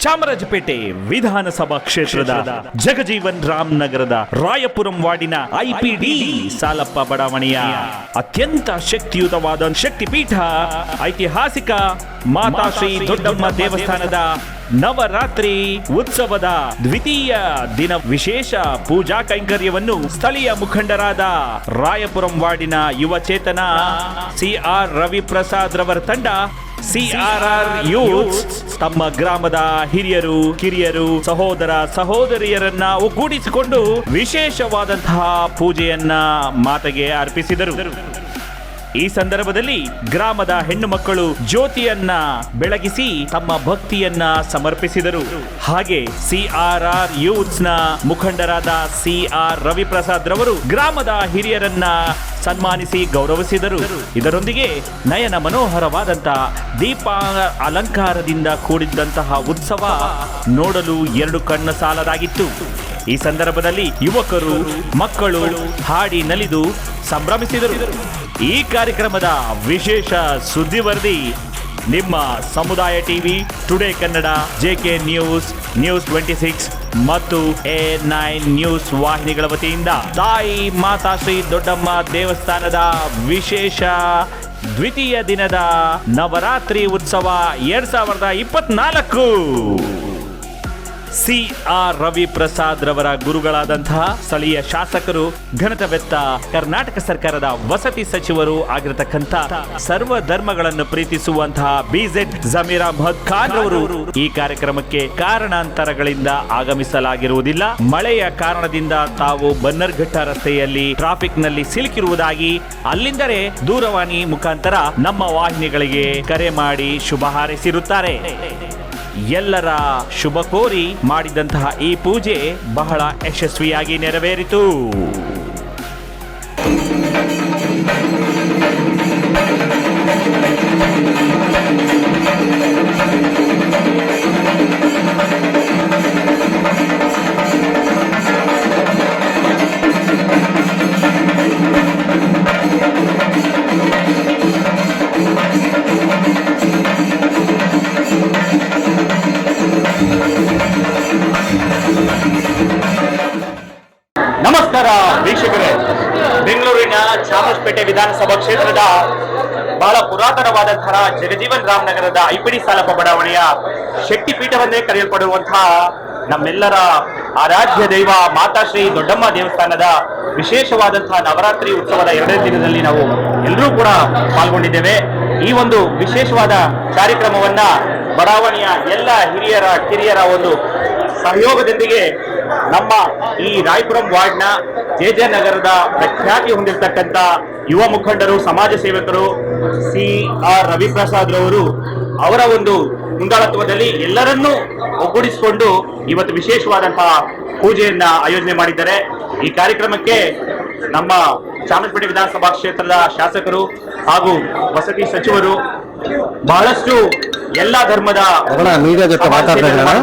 ಚಾಮರಾಜಪೇಟೆ ವಿಧಾನಸಭಾ ಕ್ಷೇತ್ರದ ಜಗಜೀವನ್ ರಾಮ್ ನಗರದ ರಾಯಪುರಂ ವಾರ್ಡಿನ ಐಪಿಡಿ ಸಾಲಪ್ಪ ಬಡಾವಣೆಯ ಅತ್ಯಂತ ಶಕ್ತಿಯುತವಾದ ಶಕ್ತಿಪೀಠ ಐತಿಹಾಸಿಕ ಮಾತಾಶ್ರೀ ದೊಡ್ಡಮ್ಮ ದೇವಸ್ಥಾನದ ನವರಾತ್ರಿ ಉತ್ಸವದ ದ್ವಿತೀಯ ದಿನ ವಿಶೇಷ ಪೂಜಾ ಕೈಂಕರ್ಯವನ್ನು ಸ್ಥಳೀಯ ಮುಖಂಡರಾದ ರಾಯಪುರಂ ವಾರ್ಡಿನ ಯುವ ಚೇತನ ಸಿ ಆರ್ ರವಿಪ್ರಸಾದ್ ರವರ ತಂಡ ಸಿಆರ್ಆರ್ ಯೂತ್ ತಮ್ಮ ಗ್ರಾಮದ ಹಿರಿಯರು ಕಿರಿಯರು ಸಹೋದರ ಸಹೋದರಿಯರನ್ನ ಒಗ್ಗೂಡಿಸಿಕೊಂಡು ವಿಶೇಷವಾದಂತಹ ಪೂಜೆಯನ್ನ ಮಾತೆಗೆ ಅರ್ಪಿಸಿದರು. ಈ ಸಂದರ್ಭದಲ್ಲಿ ಗ್ರಾಮದ ಹೆಣ್ಣು ಮಕ್ಕಳು ಜ್ಯೋತಿಯನ್ನ ಬೆಳಗಿಸಿ ತಮ್ಮ ಭಕ್ತಿಯನ್ನ ಸಮರ್ಪಿಸಿದರು. ಹಾಗೆ ಸಿಆರ್ಆರ್ ಯೂತ್ಸ್ನ ಮುಖಂಡರಾದ ಸಿಆರ್ ರವಿಪ್ರಸಾದ್ ರವರು ಗ್ರಾಮದ ಹಿರಿಯರನ್ನ ಸನ್ಮಾನಿಸಿ ಗೌರವಿಸಿದರು. ಇದರೊಂದಿಗೆ ನಯನ ಮನೋಹರವಾದಂತಹ ದೀಪ ಅಲಂಕಾರದಿಂದ ಕೂಡಿದ್ದಂತಹ ಉತ್ಸವ ನೋಡಲು ಎರಡು ಕಣ್ಣ ಸಾಲದಾಗಿತ್ತು. ಈ ಸಂದರ್ಭದಲ್ಲಿ ಯುವಕರು, ಮಕ್ಕಳು ಹಾಡಿ ನಲಿದು ಸಂಭ್ರಮಿಸಿದರು. ಈ ಕಾರ್ಯಕ್ರಮದ ವಿಶೇಷ ಸುದ್ದಿ ವರದಿ, ನಿಮ್ಮ ಸಮುದಾಯ TV today Kannada J K news news twenty six ಮತ್ತು ಎ ನೈನ್ ನ್ಯೂಸ್ ವಾಹಿನಿಗಳ ವತಿಯಿಂದ ತಾಯಿ ಮಾತಾ ಶ್ರೀ ದೊಡ್ಡಮ್ಮ ದೇವಸ್ಥಾನದ ವಿಶೇಷ ದ್ವಿತೀಯ ದಿನದ ನವರಾತ್ರಿ ಉತ್ಸವ ಎರಡ್ ಸಾವಿರದ ಇಪ್ಪತ್ನಾಲ್ಕು. ಸಿ ಆರ್ ರವಿ ಪ್ರಸಾದ್ ರವರ ಗುರುಗಳಾದಂತಹ ಸ್ಥಳೀಯ ಶಾಸಕರು, ಘನತವೆತ್ತ ಕರ್ನಾಟಕ ಸರ್ಕಾರದ ವಸತಿ ಸಚಿವರು ಆಗಿರತಕ್ಕಂಥ ಸರ್ವ ಧರ್ಮಗಳನ್ನು ಪ್ರೀತಿಸುವಂತಹ ಬಿಜೆಡ್ ಜಮೀರ್ ಅಹಮದ್ ಖಾನ್ ರವರು ಈ ಕಾರ್ಯಕ್ರಮಕ್ಕೆ ಕಾರಣಾಂತರಗಳಿಂದ ಆಗಮಿಸಲಾಗಿರುವುದಿಲ್ಲ. ಮಳೆಯ ಕಾರಣದಿಂದ ತಾವು ಬನ್ನರ್ಘಟ್ಟ ರಸ್ತೆಯಲ್ಲಿ ಟ್ರಾಫಿಕ್ನಲ್ಲಿ ಸಿಲುಕಿರುವುದಾಗಿ ಅಲ್ಲಿಂದಲೇ ದೂರವಾಣಿ ಮುಖಾಂತರ ನಮ್ಮ ವಾಹಿನಿಗಳಿಗೆ ಕರೆ ಮಾಡಿ ಶುಭ ಹಾರೈಸಿರುತ್ತಾರೆ. ಎಲ್ಲರ ಶುಭ ಕೋರಿ ಮಾಡಿದಂತಹ ಈ ಪೂಜೆ ಬಹಳ ಯಶಸ್ವಿಯಾಗಿ ನೆರವೇರಿತು. ನಮಸ್ಕಾರ, ವೀಕ್ಷಕರೇ. ಬೆಂಗಳೂರಿನ ಚಾಮರಾಜಪೇಟೆ ವಿಧಾನಸಭಾ ಕ್ಷೇತ್ರದ ಬಹಳ ಪುರಾತನವಾದಂತಹ ಜಗಜೀವನ್ ರಾಮನಗರದ ಐಪಿಡಿ ಸಾಲಪ್ಪ ಬಡಾವಣೆಯ ಶಕ್ತಿಪೀಠವನ್ನೇ ಕರೆಯಲ್ಪಡುವಂತಹ ನಮ್ಮೆಲ್ಲರ ಆರಾಧ್ಯ ದೈವ ಮಾತಾಶ್ರೀ ದೊಡ್ಡಮ್ಮ ದೇವಸ್ಥಾನದ ವಿಶೇಷವಾದಂತಹ ನವರಾತ್ರಿ ಉತ್ಸವದ ಎರಡನೇ ದಿನದಲ್ಲಿ ನಾವು ಎಲ್ಲರೂ ಕೂಡ ಪಾಲ್ಗೊಂಡಿದ್ದೇವೆ. ಈ ಒಂದು ವಿಶೇಷವಾದ ಕಾರ್ಯಕ್ರಮವನ್ನ ಬಡಾವಣೆಯ ಎಲ್ಲ ಹಿರಿಯರ, ಕಿರಿಯರ ಒಂದು ಸಹಯೋಗದೊಂದಿಗೆ ನಮ್ಮ ಈ ರಾಯಪುರಂ ವಾರ್ಡ್ನ ಜೆ ಜೆ ನಗರದ ಪ್ರಖ್ಯಾತಿ ಹೊಂದಿರತಕ್ಕಂತ ಯುವ ಮುಖಂಡರು, ಸಮಾಜ ಸೇವಕರು ಸಿ ಆರ್ ರವಿಪ್ರಸಾದ್ ರವರು ಅವರ ಒಂದು ಮುಂದಾಳತ್ವದಲ್ಲಿ ಎಲ್ಲರನ್ನೂ ಒಗ್ಗೂಡಿಸಿಕೊಂಡು ಇವತ್ತು ವಿಶೇಷವಾದಂತಹ ಪೂಜೆಯನ್ನ ಆಯೋಜನೆ ಮಾಡಿದ್ದಾರೆ. ಈ ಕಾರ್ಯಕ್ರಮಕ್ಕೆ ನಮ್ಮ ಚಾಮರಾಜಪೇಟೆ ವಿಧಾನಸಭಾ ಕ್ಷೇತ್ರದ ಶಾಸಕರು ಹಾಗೂ ವಸತಿ ಸಚಿವರು ಬಹಳಷ್ಟು ಎಲ್ಲ ಧರ್ಮದ ಮೀಡಿಯಾ ಜೊತೆ ಮಾತಾಡ್ತಾ ಇದ್ದೀನಿ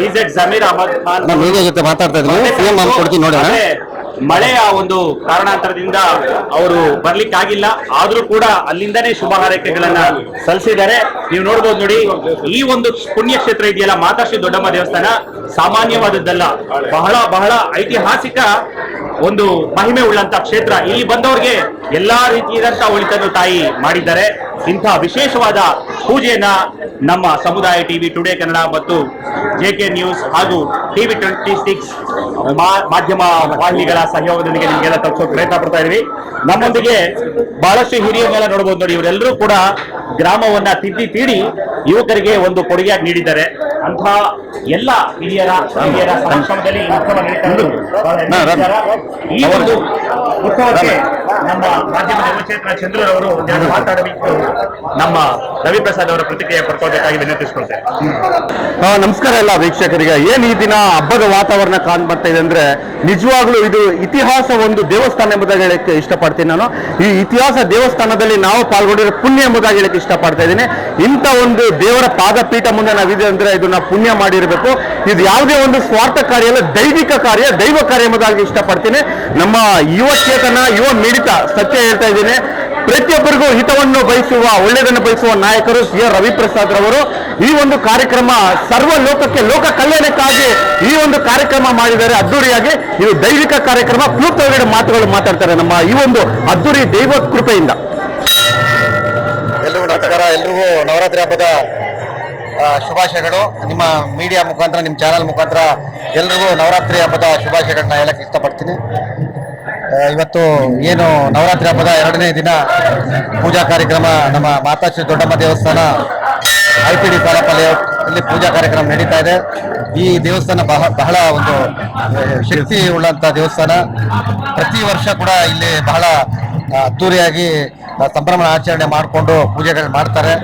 ಬಿಜೆಡ್ ಜಮೀರ್ ಅಹಮದ್ ಖಾನ್ ನಾನು ಮೀಡಿಯಾ ಜೊತೆ ಮಾತಾಡ್ತಾ ಇದ್ದೀನಿ ನೋಡಿ ಮಳೆಯ ಒಂದು ಕಾರಣಾಂತರದಿಂದ ಅವರು ಬರ್ಲಿಕ್ಕಾಗಿಲ್ಲ. ಆದ್ರೂ ಕೂಡ ಅಲ್ಲಿಂದನೇ ಶುಭ ಹಾರೈಕೆಗಳನ್ನ ಸಲ್ಲಿಸಿದ್ದಾರೆ. ನೀವು ನೋಡ್ಬೋದು ನೋಡಿ ಈ ಒಂದು ಪುಣ್ಯ ಕ್ಷೇತ್ರ ಇದೆಯಲ್ಲ ಮಾತಾಶ್ರೀ ದೊಡ್ಡಮ್ಮ ದೇವಸ್ಥಾನ. ಸಾಮಾನ್ಯವಾದದ್ದಲ್ಲ ಬಹಳ ಬಹಳ ಐತಿಹಾಸಿಕ ಒಂದು ಮಹಿಮೆ ಉಳ್ಳಂತ ಕ್ಷೇತ್ರ ಇಲ್ಲಿ ಬಂದವರಿಗೆ ಎಲ್ಲಾ ರೀತಿಯಾದಂತಹ ಒಳಿತನ್ನು ತಾಯಿ ಮಾಡಿದ್ದಾರೆ. ಇಂತಹ ವಿಶೇಷವಾದ ಪೂಜೆಯನ್ನ ನಮ್ಮ ಸಮುದಾಯ ಟಿವಿ ಟುಡೇ ಕನ್ನಡ ಮತ್ತು ಜೆ ಕೆ ನ್ಯೂಸ್ ಹಾಗೂ ಟಿವಿ ಟ್ವೆಂಟಿ ಸಿಕ್ಸ್ ಮಾಧ್ಯಮ ವಾಹಿನಿಗಳ ಸಹಯೋಗದೊಂದಿಗೆ ನಿಮಗೆಲ್ಲ ತಲುಪಿಸೋ ಪ್ರಯತ್ನ ಪಡ್ತಾ ಇದೀವಿ ನಮ್ಮೊಂದಿಗೆ ಬಹಳಷ್ಟು ಹಿರಿಯರನ್ನೆಲ್ಲ ನೋಡಬಹುದು ನೋಡಿ, ಇವರೆಲ್ಲರೂ ಕೂಡ ಗ್ರಾಮವನ್ನ ತಿದ್ದಿ ತೀಡಿ ಯುವಕರಿಗೆ ಒಂದು ಕೊಡುಗೆಯಾಗಿ ನೀಡಿದ್ದಾರೆ. ಅಂತ ಎಲ್ಲ ಹಿರಿಯರ ಹಿರಿಯರ ಸಮಕ್ಷಮದಲ್ಲಿ ಈ ಉತ್ಸವ ನಡೀತಾ ಈ ಒಂದು ಉತ್ಸವಕ್ಕೆ ನಮ್ಮ ಮಾಧ್ಯಮದ ಚಂದ್ರ ಚಂದ್ರರವರು ಒಂದೆರಡು ಮಾತಾಡಬೇಕು. ನಮ್ಮ ರವಿಪ್ರಸಾದ್ ಅವರ ಪ್ರತಿಕ್ರಿಯೆ ಪಡ್ಕೊಳ್ಬೇಕಾಗಿ ವಿನಂತಿಸ್ಕೊಳ್ತೇನೆ ನಮಸ್ಕಾರ ಎಲ್ಲ ವೀಕ್ಷಕರಿಗೆ. ಏನ್ ಈ ದಿನ ಹಬ್ಬದ ವಾತಾವರಣ ಕಾಣ್ ಬರ್ತಾ ಇದೆ ಅಂದ್ರೆ ನಿಜವಾಗ್ಲೂ ಇದು ಇತಿಹಾಸ ಒಂದು ದೇವಸ್ಥಾನ ಎಂಬುದಾಗಿ ಹೇಳಕ್ಕೆ ಇಷ್ಟಪಡ್ತೀನಿ ನಾನು. ಈ ಇತಿಹಾಸ ದೇವಸ್ಥಾನದಲ್ಲಿ ನಾವು ಪಾಲ್ಗೊಂಡಿರೋ ಪುಣ್ಯ ಎಂಬುದಾಗಿ ಹೇಳಕ್ಕೆ ಇಷ್ಟಪಡ್ತಾ ಇದ್ದೀನಿ. ಇಂಥ ಒಂದು ದೇವರ ಪಾದಪೀಠ ಮುಂದೆ ನಾವಿದೆ ಅಂದ್ರೆ ಇದನ್ನ ಪುಣ್ಯ ಮಾಡಿರಬೇಕು. ಇದು ಯಾವುದೇ ಒಂದು ಸ್ವಾರ್ಥ ಕಾರ್ಯ ಅಲ್ಲ ದೈವಿಕ ಕಾರ್ಯ ದೈವ ಕಾರ್ಯ ಎಂಬುದಾಗಿ ಇಷ್ಟಪಡ್ತೀನಿ. ನಮ್ಮ ಯುವ ಚೇತನ ಯುವ ಮಿಡಿತ ಸತ್ಯ ಹೇಳ್ತಾ ಇದ್ದೀನಿ. ಪ್ರತಿಯೊಬ್ಬರಿಗೂ ಹಿತವನ್ನು ಬಯಸುವ, ಒಳ್ಳೆಯದನ್ನು ಬಯಸುವ ನಾಯಕರು ಸಿ ಆರ್ ರವಿಪ್ರಸಾದ್ ರವರು. ಈ ಒಂದು ಕಾರ್ಯಕ್ರಮ ಸರ್ವ ಲೋಕಕ್ಕೆ, ಲೋಕ ಕಲ್ಯಾಣಕ್ಕಾಗಿ ಈ ಒಂದು ಕಾರ್ಯಕ್ರಮ ಮಾಡಿದ್ದಾರೆ. ಅದ್ದೂರಿಯಾಗಿ ಇದು ದೈವಿಕ ಕಾರ್ಯಕ್ರಮ. ಕ್ಲೂಪ್ತೊಳಗಡೆ ಮಾತುಗಳು ಮಾತಾಡ್ತಾರೆ ನಮ್ಮ ಈ ಒಂದು ಅದ್ದೂರಿ ದೈವ ಕೃಪೆಯಿಂದ. ಎಲ್ರಿಗೂ ನಮಸ್ಕಾರ. ಎಲ್ರಿಗೂ ನವರಾತ್ರಿ ಹಬ್ಬದ ಶುಭಾಶಯಗಳು. ನಿಮ್ಮ ಮೀಡಿಯಾ ಮುಖಾಂತರ, ನಿಮ್ಮ ಚಾನಲ್ ಮುಖಾಂತರ ಎಲ್ರಿಗೂ ನವರಾತ್ರಿ ಹಬ್ಬದ ಶುಭಾಶಯಗಳನ್ನ ಹೇಳಕ್ಕೆ ಇಷ್ಟಪಡ್ತೀನಿ. ಇವತ್ತು ಏನು ನವರಾತ್ರಿ ಹಬ್ಬದ ಎರಡನೇ ದಿನ ಪೂಜಾ ಕಾರ್ಯಕ್ರಮ, ನಮ್ಮ ಮಾತಾಶ್ರೀ ದೊಡ್ಡಮ್ಮ ದೇವಸ್ಥಾನ ಐ ಪಿ ಡಿ ಇಲ್ಲಿ ಪೂಜಾ ಕಾರ್ಯಕ್ರಮ ನಡೀತಾ ಇದೆ. ಈ ದೇವಸ್ಥಾನ ಬಹ, ಬಹಳ ಒಂದು ಶಕ್ತಿ ಉಳ್ಳಂತ ದೇವಸ್ಥಾನ. ಪ್ರತಿ ವರ್ಷ ಕೂಡ ಇಲ್ಲಿ ಬಹಳ ಅದ್ದೂರಿಯಾಗಿ ಸಂಭ್ರಮ ಆಚರಣೆ ಮಾಡಿಕೊಂಡು ಪೂಜೆಗಳು ಮಾಡ್ತಾರೆ.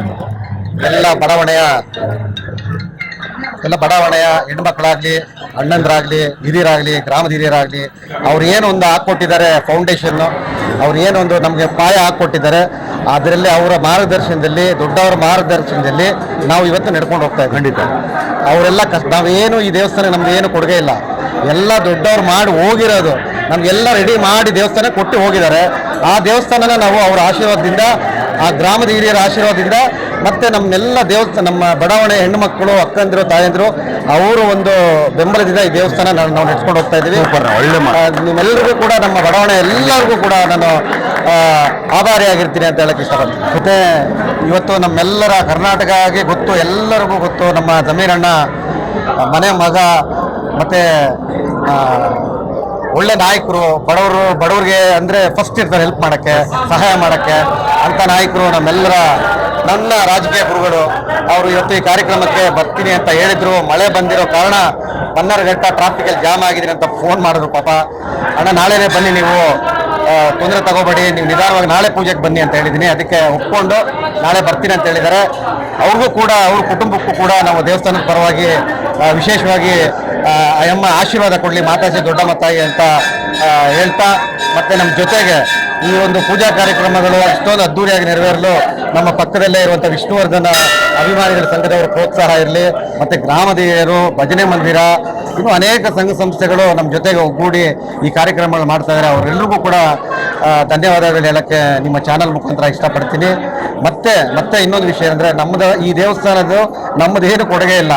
ಎಲ್ಲ ಬಡಾವಣೆಯ ಎಲ್ಲ ಬಡಾವಣೆಯ ಹೆಣ್ಮಕ್ಳಾಗ್ಲಿ ಅಣ್ಣಂದ್ರಾಗ್ಲಿ ಹಿರಿಯರಾಗ್ಲಿ ಗ್ರಾಮದ ಹಿರಿಯರಾಗ್ಲಿ ಅವ್ರು ಏನೊಂದು ಹಾಕ್ಕೊಟ್ಟಿದ್ದಾರೆ ಫೌಂಡೇಶನ್ ಅವ್ರು ಏನೊಂದು ನಮಗೆ ಪಾಯ ಹಾಕ್ಕೊಟ್ಟಿದ್ದಾರೆ. ಅದರಲ್ಲಿ ಅವರ ಮಾರ್ಗದರ್ಶನದಲ್ಲಿ ದೊಡ್ಡವರ ಮಾರ್ಗದರ್ಶನದಲ್ಲಿ ನಾವು ಇವತ್ತು ನಡ್ಕೊಂಡು ಹೋಗ್ತಾ ಇದ್ದೀವಿ. ಖಂಡಿತ. ಅವರೆಲ್ಲ ಕಷ್ಟ ನಾವೇನು ಈ ದೇವಸ್ಥಾನ ನಮ್ಗೆ ಏನು ಕೊಡುಗೆ ಇಲ್ಲ. ಎಲ್ಲ ದೊಡ್ಡವ್ರು ಮಾಡಿ ಹೋಗಿರೋದು. ನಮಗೆಲ್ಲ ರೆಡಿ ಮಾಡಿ ದೇವಸ್ಥಾನ ಕೊಟ್ಟು ಹೋಗಿದ್ದಾರೆ. ಆ ದೇವಸ್ಥಾನನ ನಾವು ಅವರ ಆಶೀರ್ವಾದದಿಂದ ಆ ಗ್ರಾಮದ ಹಿರಿಯರ ಆಶೀರ್ವಾದದಿಂದ ಮತ್ತೆ ನಮ್ಮೆಲ್ಲ ದೇವಸ್ಥಾನ ನಮ್ಮ ಬಡಾವಣೆ ಹೆಣ್ಣು ಮಕ್ಕಳು ಅಕ್ಕಂದಿರು ತಾಯಂದಿರು ಅವರು ಒಂದು ಬೆಂಬಲದಿಂದ ಈ ದೇವಸ್ಥಾನ ನಾವು ನಾವು ನಡೆಸ್ಕೊಂಡು ಹೋಗ್ತಾ ಇದ್ದೀವಿ. ನಿಮ್ಮೆಲ್ಲರಿಗೂ ಕೂಡ ನಮ್ಮ ಬಡಾವಣೆ ಎಲ್ಲರಿಗೂ ಕೂಡ ನಾನು ಆಭಾರಿಯಾಗಿರ್ತೀನಿ ಅಂತ ಹೇಳಕ್ಕೆ ಇಷ್ಟಪಡ್ತೀನಿ. ಮತ್ತೆ ಇವತ್ತು ನಮ್ಮೆಲ್ಲರ ಕರ್ನಾಟಕ ಆಗಿ ಗೊತ್ತು ಎಲ್ಲರಿಗೂ ಗೊತ್ತು ನಮ್ಮ ಜಮೀರಣ್ಣ ಮನೆ ಮಗ ಮತ್ತೆ ಒಳ್ಳೆ ನಾಯಕರು, ಬಡವರು, ಬಡವರಿಗೆ ಅಂದ್ರೆ ಫಸ್ಟ್ ಇರ್ತಾರೆ ಹೆಲ್ಪ್ ಮಾಡಕ್ಕೆ, ಸಹಾಯ ಮಾಡಕ್ಕೆ ಅಂತ ನಾಯಕರು ನಮ್ಮೆಲ್ಲರ, ನನ್ನ ರಾಜಕೀಯ ಗುರುಗಳು. ಅವರು ಇವತ್ತು ಈ ಕಾರ್ಯಕ್ರಮಕ್ಕೆ ಬರ್ತೀನಿ ಅಂತ ಹೇಳಿದ್ರು. ಮಳೆ ಬಂದಿರೋ ಕಾರಣ ಬನ್ನರಘಟ್ಟ ಟ್ರಾಫಿಕಲ್ಲಿ ಜಾಮ್ ಆಗಿದೆ ಅಂತ ಫೋನ್ ಮಾಡಿದ್ರು ಪಾಪ. ಅಣ್ಣ, ನಾಳೆನೇ ಬನ್ನಿ ನೀವು. ತೊಂದರೆ ತಗೋಬೇಡಿ, ನೀವು ನಿಧಾನವಾಗಿ ನಾಳೆ ಪೂಜೆಗೆ ಬನ್ನಿ ಅಂತ ಹೇಳಿದ್ದೀನಿ. ಅದಕ್ಕೆ ಒಪ್ಕೊಂಡು ನಾಳೆ ಬರ್ತೀನಿ ಅಂತ ಹೇಳಿದ್ದಾರೆ. ಅವ್ರಿಗೂ ಕೂಡ, ಅವ್ರ ಕುಟುಂಬಕ್ಕೂ ಕೂಡ ನಾವು ದೇವಸ್ಥಾನದ ಪರವಾಗಿ ವಿಶೇಷವಾಗಿ ಅಮ್ಮ ಆಶೀರ್ವಾದ ಕೊಡಲಿ ಮಾತಾಜಿ ದೊಡ್ಡಮ್ಮ ತಾಯಿ ಅಂತ ಹೇಳ್ತಾ, ಮತ್ತೆ ನಮ್ಮ ಜೊತೆಗೆ ಈ ಒಂದು ಪೂಜಾ ಕಾರ್ಯಕ್ರಮಗಳು ಅಷ್ಟೊಂದು ಅದ್ದೂರಿಯಾಗಿ ನೆರವೇರಲು. ನಮ್ಮ ಪಕ್ಕದಲ್ಲೇ ಇರುವಂಥ ವಿಷ್ಣುವರ್ಧನ ಅಭಿಮಾನಿಗಳ ಸಂಘದವರ ಪ್ರೋತ್ಸಾಹ ಇರಲಿ, ಮತ್ತೆ ಗ್ರಾಮದೇಯರು ಭಜನೆ ಮಂದಿರ, ಇನ್ನು ಅನೇಕ ಸಂಘ ಸಂಸ್ಥೆಗಳು ನಮ್ಮ ಜೊತೆಗೆ ಒಗ್ಗೂಡಿ ಈ ಕಾರ್ಯಕ್ರಮಗಳು ಮಾಡ್ತಾ ಇದ್ದಾರೆ ಅವರೆಲ್ಲರಿಗೂ ಕೂಡ ಧನ್ಯವಾದಗಳು ಹೇಳಕ್ಕೆ ನಿಮ್ಮ ಚಾನಲ್ ಮುಖಾಂತರ ಇಷ್ಟಪಡ್ತೀನಿ. ಮತ್ತೆ ಮತ್ತೆ ಇನ್ನೊಂದು ವಿಷಯ ಅಂದ್ರೆ ನಮ್ಮದು ಈ ದೇವಸ್ಥಾನದ್ದು ನಮ್ಮದು ಏನು ಕೊಡುಗೆ ಇಲ್ಲ.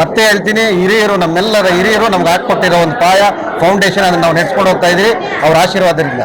ಮತ್ತೆ ಹೇಳ್ತೀನಿ, ಹಿರಿಯರು, ನಮ್ಮೆಲ್ಲರ ಹಿರಿಯರು ನಮ್ಗೆ ಹಾಕಿಕೊಟ್ಟಿರೋ ಒಂದು ಪಾಯ ಫೌಂಡೇಶನ್ ಅದನ್ನು ನಾವು ನೆಡ್ಸ್ಕೊಂಡು ಹೋಗ್ತಾ ಇದ್ದೀವಿ. ಅವ್ರ ಆಶೀರ್ವಾದದಿಂದ.